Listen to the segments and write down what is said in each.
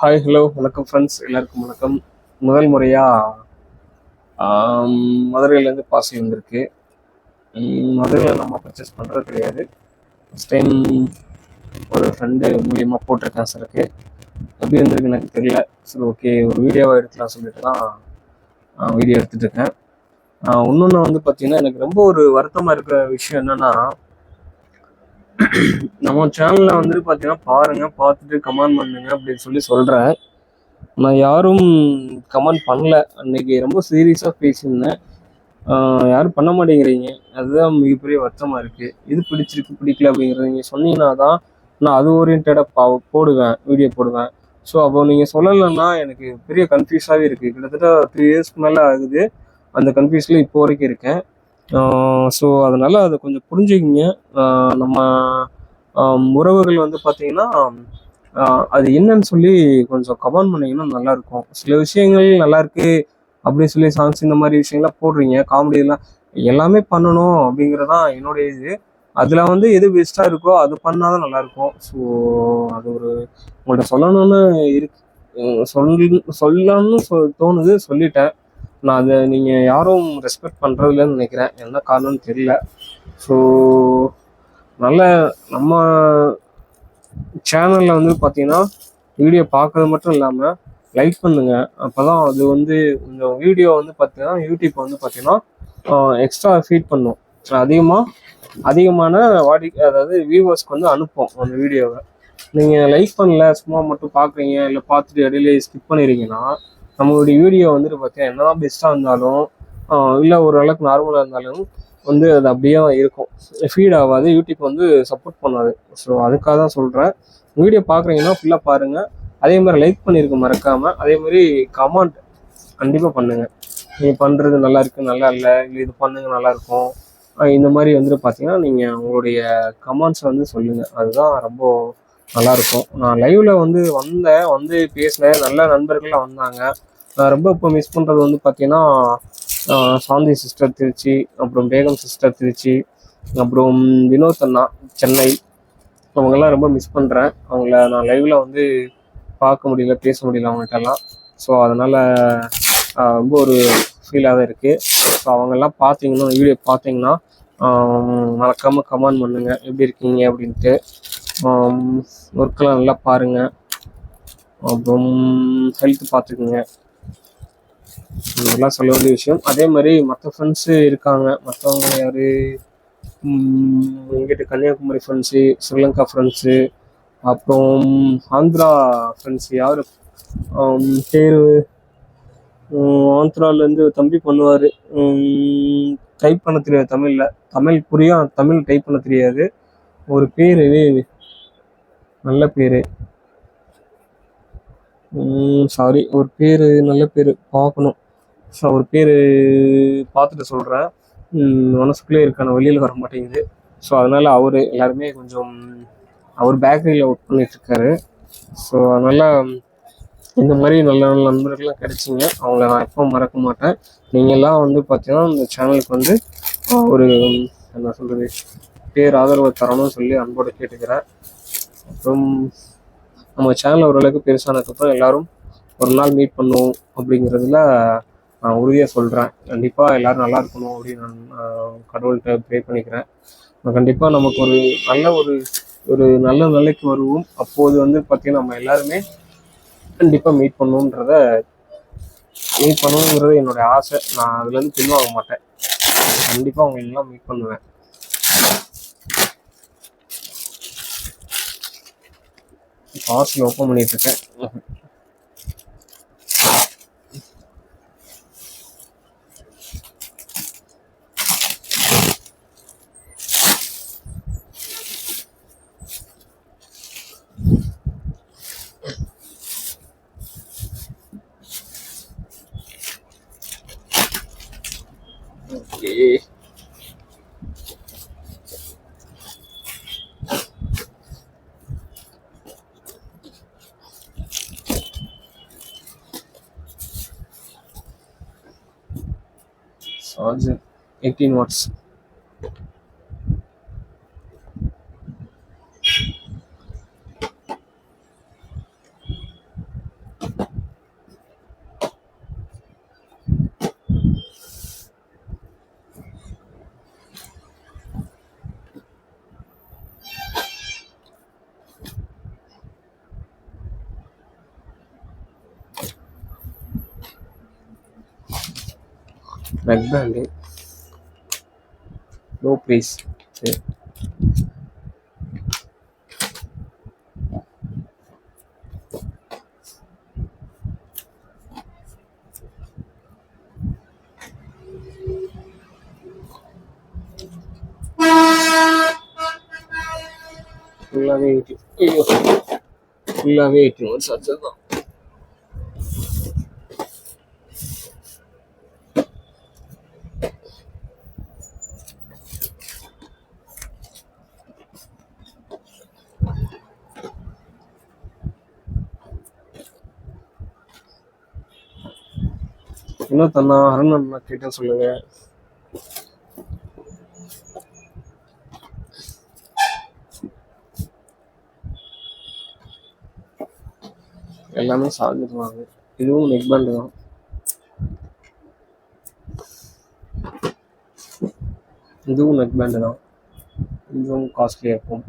Hi hello வணக்கம் friends எல்லாருக்கும் வணக்கம். முதல் முறையாக மதுரையிலேருந்து பார்சல் வந்திருக்கு. மதுரையில் நம்ம பர்ச்சேஸ் பண்ணுறது கிடையாது. ஃபஸ்ட் டைம் ஒரு ஃப்ரெண்டு மூலியமாக போட்டிருக்கேன் சரக்கு எப்படி வந்திருக்கு எனக்கு தெரியல. சரி ஓகே ஒரு வீடியோவாக எடுக்கலாம் சொல்லிட்டு தான் வீடியோ எடுத்துகிட்ருக்கேன் இன்னொன்று வந்து பார்த்திங்கன்னா எனக்கு ரொம்ப ஒரு வருத்தமாக இருக்கிற விஷயம் என்னென்னா நம்ம சேனல்ல வந்து பார்த்தீங்கன்னா பாருங்க பார்த்துட்டு கமெண்ட் பண்ணுங்க அப்படின்னு சொல்லி சொல்கிறேன் நான் யாரும் கமெண்ட் பண்ணல. அன்னைக்கு ரொம்ப சீரியஸாக பேசியிருந்தேன். யாரும் பண்ண மாட்டேங்கிறீங்க. அதுதான் மிகப்பெரிய வருத்தமாக இருக்குது இது பிடிச்சிருக்கு பிடிக்கல அப்படிங்கிறத நீங்கள் சொன்னீங்கன்னா தான் நான் அது ஓரியன்டாக பா போடுவேன் வீடியோ போடுவேன். ஸோ அப்போ நீங்கள் சொல்லலைன்னா எனக்கு பெரிய கன்ஃபியூஸாகவே இருக்குது கிட்டத்தட்ட த்ரீ இயர்ஸ்க்கு மேலே ஆகுது. அந்த கன்ஃபியூஸில் இப்போ வரைக்கும் இருக்கேன். ஸோ அதனால் அதை கொஞ்சம் புரிஞ்சுக்கிங்க. நம்ம உறவுகள் வந்து பார்த்தீங்கன்னா அது என்னன்னு சொல்லி கொஞ்சம் கமெண்ட் பண்ணீங்கன்னா நல்லாயிருக்கும். சில விஷயங்கள் நல்லாயிருக்கு அப்படின்னு சொல்லி சாங்ஸ் இந்த மாதிரி விஷயங்கள்லாம் போடுறீங்க காமெடியெல்லாம் எல்லாமே பண்ணணும் அப்படிங்கிறதான் என்னுடைய இது. அதில் வந்து எது பெஸ்ட்டாக இருக்கோ அது பண்ணாதான் தான் நல்லாயிருக்கும். ஸோ அது ஒரு உங்கள்கிட்ட சொல்லணும்னு இருக்கு உம் சொல்லணும்னு சொல் தோணுது சொல்லிட்டேன். நான் அதை நீங்கள் யாரும் ரெஸ்பெக்ட் பண்ணுறதில்லன்னு நினைக்கிறேன். என்ன காரணம்னு தெரியல. ஸோ நல்ல நம்ம சேனலில் வந்து பார்த்தீங்கன்னா வீடியோ பார்க்கறது மட்டும் இல்லாமல் லைக் பண்ணுங்க. அப்பதான் அது வந்து இந்த வீடியோ வந்து பார்த்தீங்கன்னா யூடியூப் வந்து பார்த்தீங்கன்னா எக்ஸ்ட்ரா ஃபீட் பண்ணும். அதிகமாக அதிகமான வாடிக்கை அதாவது வியூவர்ஸ்க்கு வந்து அனுப்பும் அந்த வீடியோவை நீங்கள் லைக் பண்ணல சும்மா மட்டும் பார்க்குறீங்க இல்லை பார்த்துட்டு இடையில ஸ்கிப் பண்ணிடுறீங்கன்னா நம்மளுடைய வீடியோ வந்துட்டு பார்த்தீங்கன்னா என்னதான் பெஸ்ட்டாக இருந்தாலும் இல்லை ஓரளவுக்கு நார்மலாக இருந்தாலும் வந்து அது அப்படியே இருக்கும். ஃபீட் ஆகாது யூடியூப் வந்து சப்போர்ட் பண்ணாது. ஸோ அதுக்காக தான் சொல்கிறேன் வீடியோ பார்க்குறீங்கன்னா ஃபுல்லாக பாருங்கள் அதே மாதிரி லைக் பண்ணியிருக்க மறக்காமல் அதே மாதிரி கமெண்ட் கண்டிப்பாக பண்ணுங்கள் நீங்கள் பண்ணுறது நல்லா இருக்கு நல்லா இல்லை இல்லை இது பண்ணுங்க நல்லாயிருக்கும் இந்த மாதிரி வந்துட்டு பார்த்தீங்கன்னா நீங்கள் உங்களுடைய கமெண்ட்ஸ் வந்து சொல்லுங்கள் அதுதான் ரொம்ப நல்லா இருக்கும் நான் லைவ்ல வந்து வந்தேன் வந்து பேசினேன். நல்ல நண்பர்கள்லாம் வந்தாங்க. நான் ரொம்ப இப்போ மிஸ் பண்ணுறது வந்து பார்த்தீங்கன்னா சாந்தி சிஸ்டர் திருச்சி அப்புறம் பேகம் சிஸ்டர் திருச்சி அப்புறம் வினோத் அண்ணா சென்னை. அவங்கெல்லாம் ரொம்ப மிஸ் பண்ணுறேன் அவங்கள நான் லைவ்ல வந்து பார்க்க முடியல பேச முடியல அவங்கள்ட்டெல்லாம் ஸோ அதனால் ரொம்ப ஒரு ஃபீலாக தான் இருக்குது ஸோ அவங்கெல்லாம் பார்த்தீங்கன்னா வீடியோ பார்த்தீங்கன்னா மறக்காமல் கமெண்ட் பண்ணுங்கள் எப்படி இருக்கீங்க? அப்படின்ட்டு. ஒர்க்கெலாம் நல்லா பாருங்கள் அப்புறம் ஹெல்த் பார்த்துக்குங்க. இதெல்லாம் சொல்ல வேண்டிய விஷயம். அதே மாதிரி மற்ற ஃப்ரெண்ட்ஸு இருக்காங்க. மற்றவங்க யார்? எங்கிட்ட கன்னியாகுமரி ஃப்ரெண்ட்ஸு ஸ்ரீலங்கா ஃப்ரெண்ட்ஸு அப்புறம் ஆந்திரா ஃப்ரெண்ட்ஸு யார்? பேர் ஆந்திராலேருந்து தம்பி பண்ணுவார். டைப் பண்ண தெரியாது தமிழில். தமிழ் புரியும் தமிழ் டைப் பண்ண தெரியாது. ஒரு பேர் நல்ல பேர். சாரி ஒரு பேர் நல்ல பேர். பார்க்கணும். ஸோ அவர் பேர் பார்த்துட்டு சொல்கிறேன் மனசுக்குள்ளே இருக்கான வெளியில் வர மாட்டேங்குது. ஸோ அதனால் அவர் எல்லாருமே கொஞ்சம் அவர் பேக்கரியில் ஒர்க் பண்ணிட்டு இருக்காரு ஸோ அதனால் இந்த மாதிரி நல்ல நல்ல நண்பர்கள்லாம் கிடைச்சிங்க. அவங்கள நான் எப்போ மறக்க மாட்டேன். நீங்கள்லாம் வந்து பார்த்தீங்கன்னா இந்த சேனலுக்கு வந்து ஒரு என்ன சொல்கிறது பேர் ஆதரவு தரணும்னு சொல்லி அன்போடு கேட்டுக்கிறேன். அப்புறம் நம்ம சேனல் ஓரளவுக்கு பெருசானதுக்கப்புறம் எல்லாரும் ஒரு நாள் மீட் பண்ணுவோம் அப்படிங்கிறதுல நான் உறுதியாக சொல்கிறேன் கண்டிப்பாக எல்லாரும் நல்லா இருக்கணும் அப்படின்னு நான் கடவுள்கிட்ட ப்ரே பண்ணிக்கிறேன். கண்டிப்பாக நமக்கு ஒரு நல்ல ஒரு ஒரு நல்ல நிலைக்கு வருவோம். அப்போது வந்து பார்த்தீங்கன்னா நம்ம எல்லாருமே கண்டிப்பாக மீட் பண்ணுன்றத மீட் பண்ணணுங்கிறது என்னுடைய ஆசை. நான் அதுலேருந்து பின்வாங்க மாட்டேன். கண்டிப்பாக அவங்க எல்லாம் மீட் பண்ணுவேன். பார்சல் ஓப்பன் பண்ணிட்டு Uh, 18 watts. Neck band low price ஃபுல்லாகவே எயிட்டி ஐயோ. ஃபுல்லாகவே எயிட்டி ஒன் சார்ஜர் தான். என்ன தண்ணா? அருண் அண்ணா சொல்லுங்க. எல்லாமே சாஞ்சிருவாங்க இதுவும் நெக் பேண்ட் தான். இதுவும் நெக் பேண்ட் தான். இதுவும் காஸ்ட்லியாக இருக்கும்.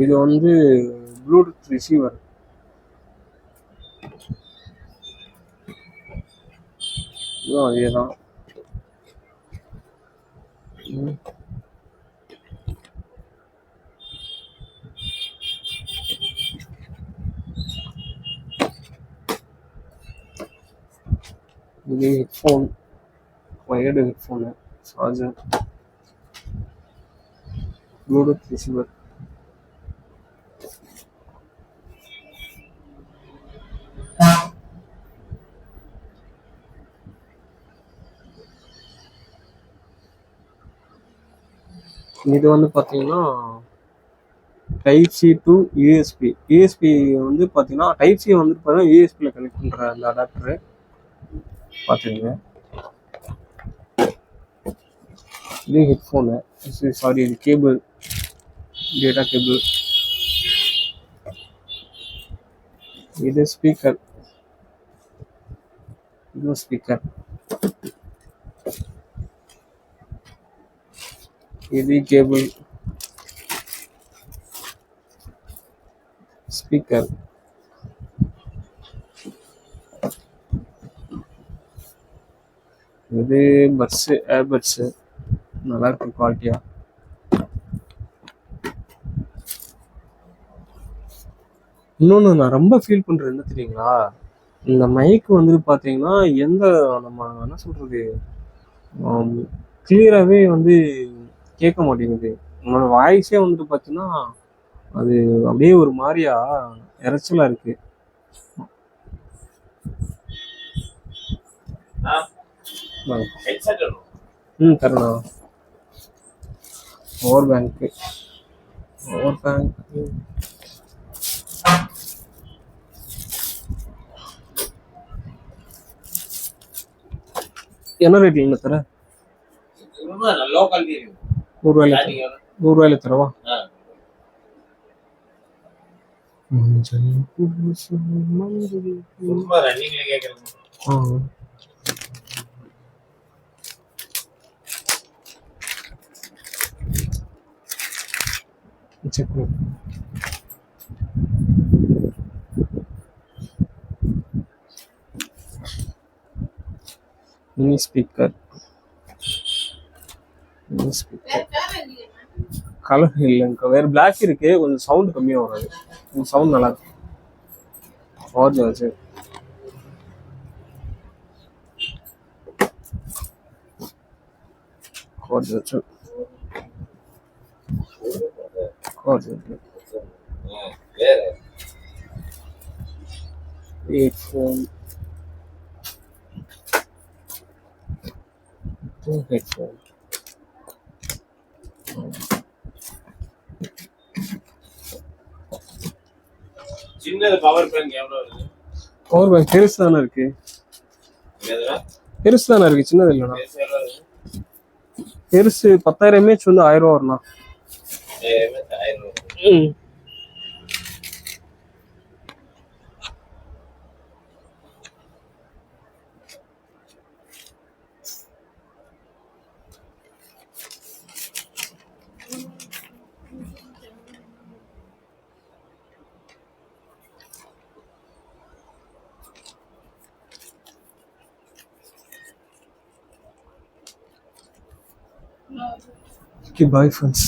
இது வந்து ப்ளூடூத் ரிசீவர் இதுவும் அதே தான் இது headphone wired headphone charger bluetooth receiver இது வந்து பார்த்தீங்கன்னா type C to USB USB வந்து பார்த்தீங்கன்னா டைப் சி வந்து பார்த்தீங்கன்னா யூஎஸ்பியில் கனெக்ட் பண்ணுற அந்த அடாப்டரு பார்த்துங்க இது ஹெட்ஃபோனு சாரி இது கேபிள் டேட்டா கேபிள் இது ஸ்பீக்கர் இது ஸ்பீக்கர் இது கேபிள் ஸ்பீக்கர் இது பட்ஸு ஏர்பட்ஸு நல்லாயிருக்கு குவாலிட்டியாக இன்னொன்று நான் ரொம்ப ஃபீல் பண்ணுறது என்ன தெரியுங்களா? இந்த மைக் வந்துட்டு பார்த்தீங்கன்னா எந்த நம்ம என்ன சொல்கிறது கிளியராகவே வந்து கேட்க மாட்டேங்குது. உங்களோட வாய்ஸே வந்துட்டு பார்த்தீங்கன்னா அது அப்படியே ஒரு மாதிரியா இறைச்சலா இருக்கு. ம் தரணா பவர் பேங்க்கு பவர் பேங்க் என்ன ரேட்ல தர? ரொம்ப ನೂರು ರೂಪಾಯಿ ನೂರು ರೂಪಾಯಿ ತರವಾ చెక్ మినీ స్పీకర్ கலர் இல்லைங்க வேற பிளாக் இருக்கு கொஞ்சம் சவுண்ட் கம்மியாக வராது கொஞ்சம் சவுண்ட் நல்லா இருக்கும் சார்ஜ் வச்சு சார்ஜ் வச்சு சார்ஜ் வச்சு வேற headphone two headphone power bank எவ்வளவு வருது? பவர் பேங்க் பெருசு தானே இருக்கு. பெருசு தானே இருக்கு சின்னது இல்லைண்ணா. பெருசு பத்தாயிரம் எம்ஏஹெச் வந்து ஆயிரம் ரூபா வரும்ண்ணா ஆயிரம் ரூபாய் பாய் ஃப்ரெண்ட்ஸ்